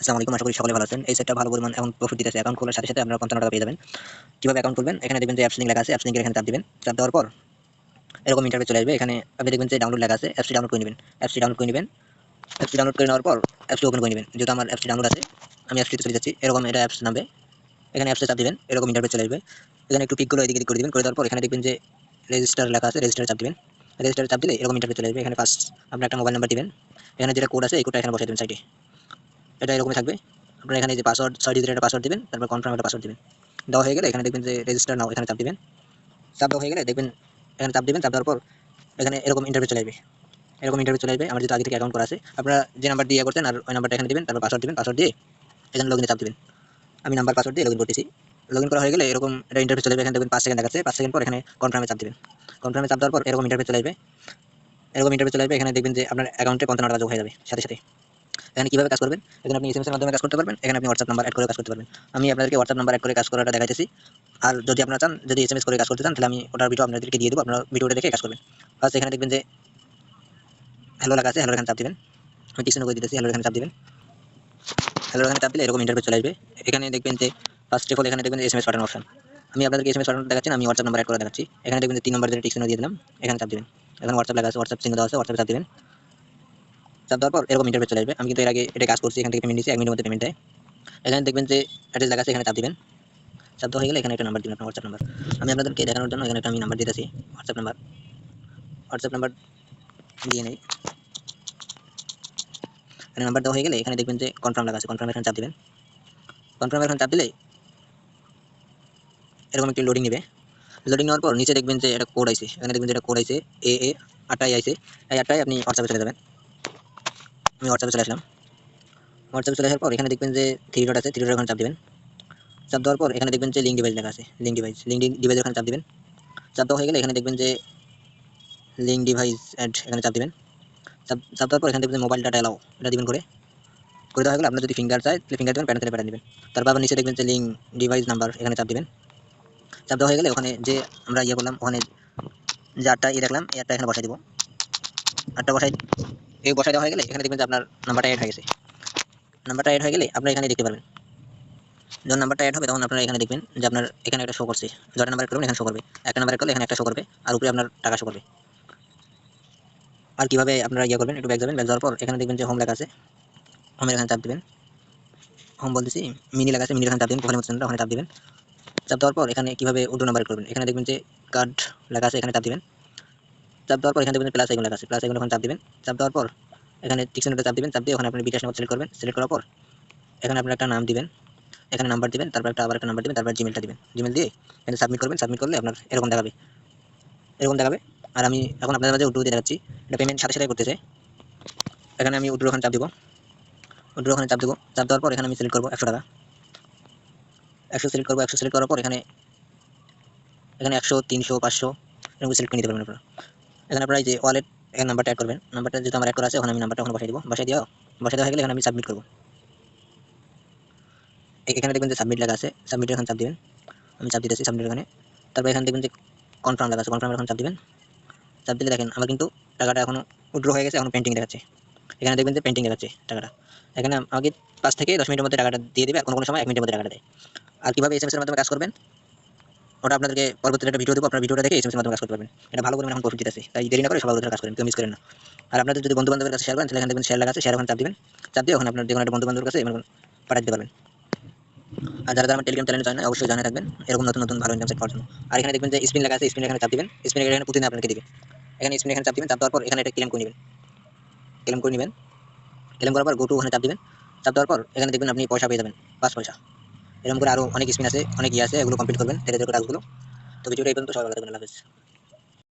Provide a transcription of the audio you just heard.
আসসালামু আলাইকুম, আশা করি সকলে ভালো আছেন। এই সেটটা ভালো পরিমাণ এখন প্রফিট দিতেছে। অ্যাকাউন্ট খোলার সাথে সাথে আপনারা পঞ্চান্ন টাকা পেয়ে যাবেন। কীভাবে অ্যাকাউন্ট খুলবেন? এখানে দেখবেন যে অ্যাপস লেখা আছে। অ্যাপস এখানে চাপ দিবেন। চাপ দেওয়ার পর এরকম ইন্টারভিউ চলে আসবে। এখানে আপনি দেখবেন যে ডাউনলোড লেখা আছে। অ্যাপসটি ডাউনলোড করে নেবেন। অ্যাপসটি ডাউনলোড করে নেবেন। অ্যাপসটি ডাউনলোড করে নেওয়ার পর অ্যাপসটি ওপেন করে নেবেন। যেহেতু আমার অ্যাপসটি ডাউনলোড আছে, আমি অ্যাপসটিতে চলে যাচ্ছি। এরকম এটা অ্যাপস নামবে। এখানে অ্যাপসে চাপ দিবেন। এরকম ইন্টারভিউ চলে আসবে। এখানে একটু পিকগুলো এদিকে এদিক করে দিবেন। করে দেওয়ার পর এখানে দেখবেন যে রেজিস্টার লেখা আছে। রেজিস্টার চাপ দিবেন। রেজিস্টার চাপ দিলে এরকম ইন্টারভিউ চলে আসবে। এখানে ফার্স্ট আপনার একটা মোবাইল নাম্বার দিবেন। এখানে যেটা কোড আছে, এই কোডটা এখানে বসে দেবেন সাইডে এটা এরকমই থাকবে। আপনারা এখানে যে পাসওয়ার্ড ছয় ডিজিটের একটা পাসওয়ার্ড দিবেন, তারপর কনফার্ম একটা পাসওয়ার্ড দিবেন। দেওয়া হয়ে গেলে এখানে দেখবেন যে রেজিস্টার নাও এখানে চাপ দিবেন। চাপ দেওয়া হয়ে গেলে দেখবেন এখানে চাপ দিবেন চাপ দেওয়ার পর এখানে এরকম ইন্টারভিউ চলে আসবে। এরকম ইন্টারভিউ চলে আসবে। আমার যেহেতু আগে থেকে অ্যাকাউন্ট করা আছে, আপনারা যে নাম্বার দিয়ে করতেন আর ওই নাম্বারটা এখানে দিবেন, তারপর পাসওয়ার্ড দিবেন পাসওয়ার্ড দিয়ে এখানে লগইনে চাপ দেবেন। আমি নাম্বার পাসওয়ার্ড দিয়ে লগইন করতেছি। লগইন করা হয়ে গেলে এরকম একটা ইন্টারভিউ চলে যাবে এখানে দেখবেন পাঁচ সেকেন্ড দেখাচ্ছে। পাঁচ সেকেন্ড পর এখানে কনফার্মে চাপ দিবেন। কনফার্মে চাপ দেওয়ার পর এরকম ইন্টারভিউ চলে আসবে। এরকম ইন্টারভিউ চলে আসবে। এখানে দেখবেন যে আপনার অ্যাকাউন্টে পঞ্চান্ন টাকা যোগ হয়ে যাবে সাথে সাথে। এখানে কীভাবে কাজ করবেন? এখানে আপনি এসএমএস এর মাধ্যমে কাজ করতে পারবেন। এখানে আপনি হোয়াটসঅ্যাপ নাম্বার অ্যাড করে কাজ করতে পারবেন। আমি আপনাদেরকে হোয়াটসঅ্যাপ নাম্বার অ্যাড করে কাজ করাটা দেখাইতেছি। আর যদি আপনারা চান, যদি এসএমএস করে কাজ করতে চান, তাহলে আমি ওটার ভিডিও আপনাদেরকে দিয়ে দেবো। আপনারা ভিডিওটা দেখে কাজ করবেন। ফার্স্ট এখানে দেখবেন যে হ্যালো লেখা আছে হ্যালো এখানে চাপ দিবেন। আমি টিকশন করে দিতেছি হ্যালো এখানে চাপ দিবেন। হ্যালো এখানে চাপ দিলে এরকম ইন্টারভিউ চলে আসবে। এখানে দেখবেন যে ফার্স্ট অফ অল এখানে দেখবেন এসএমএস পাঠানোর অপশন আমি আপনাদেরকে এসএমএস পাঠানো দেখাচ্ছি আমি হোয়াটসঅ্যাপ নাম্বার অ্যাড করে দেখাচ্ছি। এখানে দেখবেন যে তিন নম্বর যেটা টিকশন দিয়ে দিলাম, এখানে চাপ দিবেন। এখানে হোয়াটসঅ্যাপ লেখা আছে হোয়াটসঅ্যাপ চিহ্ন দেওয়া আছে হোয়াটসঅ্যাপে চাপ দিবেন। চাপ দেওয়ার পর এরকম ইন্টারভিউ চলে আসবে। আমি কিন্তু এর আগে এটা কাজ করছি, এখান থেকে পেমেন্ট দিচ্ছি এক মিনিটের মধ্যে পেমেন্ট দেয়। এখানে দেখবেন যে অ্যাড্রেস লেখা আছে, এখানে চাপ দিবেন। চাপ দেওয়া হয়ে গেলে এখানে একটা নাম্বার দিবেন আপনার হোয়াটসঅ্যাপ নাম্বার আমি আপনাদেরকে দেখানোর জন্য এখানে একটা আমি নাম্বার দিতেছি হোয়াটসঅ্যাপ নাম্বার হোয়াটসঅ্যাপ নাম্বার দিয়ে নেই। এখানে নাম্বার দেওয়া হয়ে গেলে এখানে দেখবেন যে কনফার্ম লেখা আছে কনফার্ম এখানে চাপ দিবেন। কনফার্ম এখানে চাপ দিলে এরকম একটি লোডিং নেবে। লোডিং নেওয়ার পর নিচে দেখবেন যে এটা কোড আইছে। এখানে দেখবেন যে এটা কোড আইছে এ এ আটাই আইছে। এই আটাই আপনি হোয়াটসঅ্যাপে চলে যাবেন। আমি হোয়াটসঅ্যাপে চলে আসলাম। হোয়াটসঅ্যাপে চলে আসার পর এখানে দেখবেন যে থ্রি ডট আছে থ্রি ডট এখানে চাপ দিবেন। চাপ দেওয়ার পর এখানে দেখবেন যে লিঙ্ক ডিভাইস লেখা আছে লিঙ্ক ডিভাইস লিঙ্ক ডিভাইস ওখানে চাপ দিবেন। চাপ দেওয়া হয়ে গেলে এখানে দেখবেন যে লিঙ্ক ডিভাইস অ্যাড এখানে চাপ দিবেন। চাপ চাপ দেওয়ার পর এখানে দেখবেন যে মোবাইল ডাটা এলাও এটা দিবেন করে। করে দেওয়া হয়ে গেলে আপনার যদি ফিঙ্গার চাই তাহলে ফিঙ্গার দেবেন প্যান থেকে প্যান দিবেন। তারপর আবার নিচে দেখবেন যে লিঙ্ক ডিভাইস নাম্বার এখানে চাপ দিবেন। চাপ দেওয়া হয়ে গেলে ওখানে যে আমরা ইয়ে করলাম, ওখানে যে আটটা ইয়ে রাখলাম, এই আটটা এখানে বসাই দিব। আটটা বসাই এই বসাই দেওয়া হয়ে গেলে এখানে দেখবেন যে আপনার নাম্বারটা অ্যাড হয়ে গেছে। নাম্বারটা অ্যাড হয়ে গেলে আপনারা এখানে দেখতে পারবেন। যখন নাম্বারটা অ্যাড হবে তখন আপনারা এখানে দেখবেন যে আপনার এখানে একটা শো করছে। যটা নাম্বার করবেন এখানে শো করবে। একটা নাম্বার করলে এখানে একটা শো করবে। আর উপরে আপনার টাকা শো করবে। আর কীভাবে আপনারা ইয়ে করবেন, একটু ব্যাক যাবেন। ব্যাক যাওয়ার পর এখানে দেখবেন যে হোম লেখা আছে। হোমের এখানে চাপ দেবেন। হোম বলতেছি মিনি লেখা আছে মিনি এখানে চাপ দেবেন প্রোফাইল মোশন ওখানে চাপ দেবেন। চাপ দেওয়ার পর এখানে কীভাবে উল্টো নাম্বার করবেন? এখানে দেখবেন যে কার্ড লেখা আছে, এখানে চাপ দিবেন। চাপ দেওয়ার পর এখানে দেখবেন প্লাস আইকন আছে। প্লাস আইকন ওখানে চাপ দিবেন। চাপ দেওয়ার পর এখানে টিকশনটা চাপ দিবেন। চাপ দিয়ে ওখানে আপনি বিকাশ নাম্বার সিলেক্ট করবেন। সিলেক্ট করার পর এখানে আপনার একটা নাম দিবেন। এখানে নাম্বার দিবেন, তারপর একটা আবার একটা নাম্বার দিবেন, তারপর জিমেলটা দিবেন। জিমেল দিয়ে এখানে সাবমিট করবেন। সাবমিট করলে আপনার এরকম দেখাবে। এরকম দেখাবে। আর আমি এখন আপনাদের মাঝে উড্রো দিয়ে দেখাচ্ছি। এটা পেমেন্ট সাথে সাথে করতেছে। এখানে আমি উড্রো ওখানে চাপ দিব। উড্রো ওখানে চাপ দেবো। চাপ দেওয়ার পর এখানে আমি সিলেক্ট করব একশো টাকা। একশো সিলেক্ট করব। একশো সিলেক্ট করার পর এখানে এখানে একশো, তিনশো, পাঁচশো এরকম সিলেক্ট করে নিতে পারবেন আপনারা। এখানে আপনারা এই যে ওয়ালেট এখানে নাম্বারটা অ্যাড করবেন। নাম্বারটা যেহেতু আমার অ্যাড করা আছে ওখানে আমি নাম্বারটা ওখানে বসাই দিব। বসাই দেওয়া বসাই দেওয়া হয়ে গেলে এখানে আমি সাবমিট করব। এখানে দেখবেন যে সাবমিট লেখা আছে। সাবমিটের এখানে চাপ দিবেন। আমি চাপ দিতেছি সাবমিট এখানে তারপর এখানে দেখবেন যে কনফার্ম লেখা আছে। কনফার্ম এখন চাপ দিবেন। চাপ দিলে দেখেন, আমার কিন্তু টাকাটা এখনও উইথড্র হয়ে গেছে, এখন পেন্টিং দেখাচ্ছে। এখানে দেখবেন যে পেন্টিং দেখাচ্ছে টাকাটা। এখানে আমাকে পাঁচ থেকে দশ মিনিটের মধ্যে টাকাটা দিয়ে দেবে। কোনো কোনো সময় এক মিনিটের মধ্যে টাকাটা দেয়। আর কীভাবে এস মাধ্যমে কাজ করবেন? ওটা আপনাদেরকে পরবর্তীতে একটা ভিডিও দেবো। আপনার ভিডিওটা দেখে এস এম মাধ্যমে কাজ করতে পারবেন। এটা ভালো পরিমাণ এখন দিতেছে তাই দেরি না করে সবাই কাজ করেন, কেউ মিস করেন না। আর আপনাদের যদি বন্ধু বান্ধবের কাছে শেয়ার করেন, তাহলে এখানে দেখবেন শেয়ার লাগা আছে শেয়ার ওখানে চাপ দিবেন। চাপ দিয়ে ওখানে আপনার যে কোনো একটা বন্ধু বান্ধবের কাছে এমন পাঠাতে দিতে পারবেন। আর যারা আমার টেলিগ্রাম চ্যানেলে জয়েন অবশ্যই জানা থাকবেন এরকম নতুন নতুন ভালো ইনকাম সেট পাওয়ার জন্য। আর এখানে দেখবেন যে স্ক্রিন লাগা আছে স্ক্রিন এখানে চাপ দিবেন। স্ক্রিন এখানে প্রতিদিন আপনাকে দিবে। এখানে স্ক্রিন এখানে চাপ দিবেন, চাপ দেওয়ার পর এখানে একটা ক্লেম করে নেবেন। ক্লেম করে নেবেন। ক্লেম করার পর গো টু ওখানে চাপ দিবেন। চাপ দেওয়ার পর এখানে দেখবেন আপনি পয়সা পেয়ে যাবেন, পাঁচ পয়সা। এরকম করে আরও অনেক স্পিন আছে, অনেক ইয়ে আছে, এগুলো কমপ্লিট করবেন ধীরে ধীরে করে কাজগুলো তো ভিডিওটা এই পর্যন্ত, সবাই ভালো থাকবেন, আল্লাহ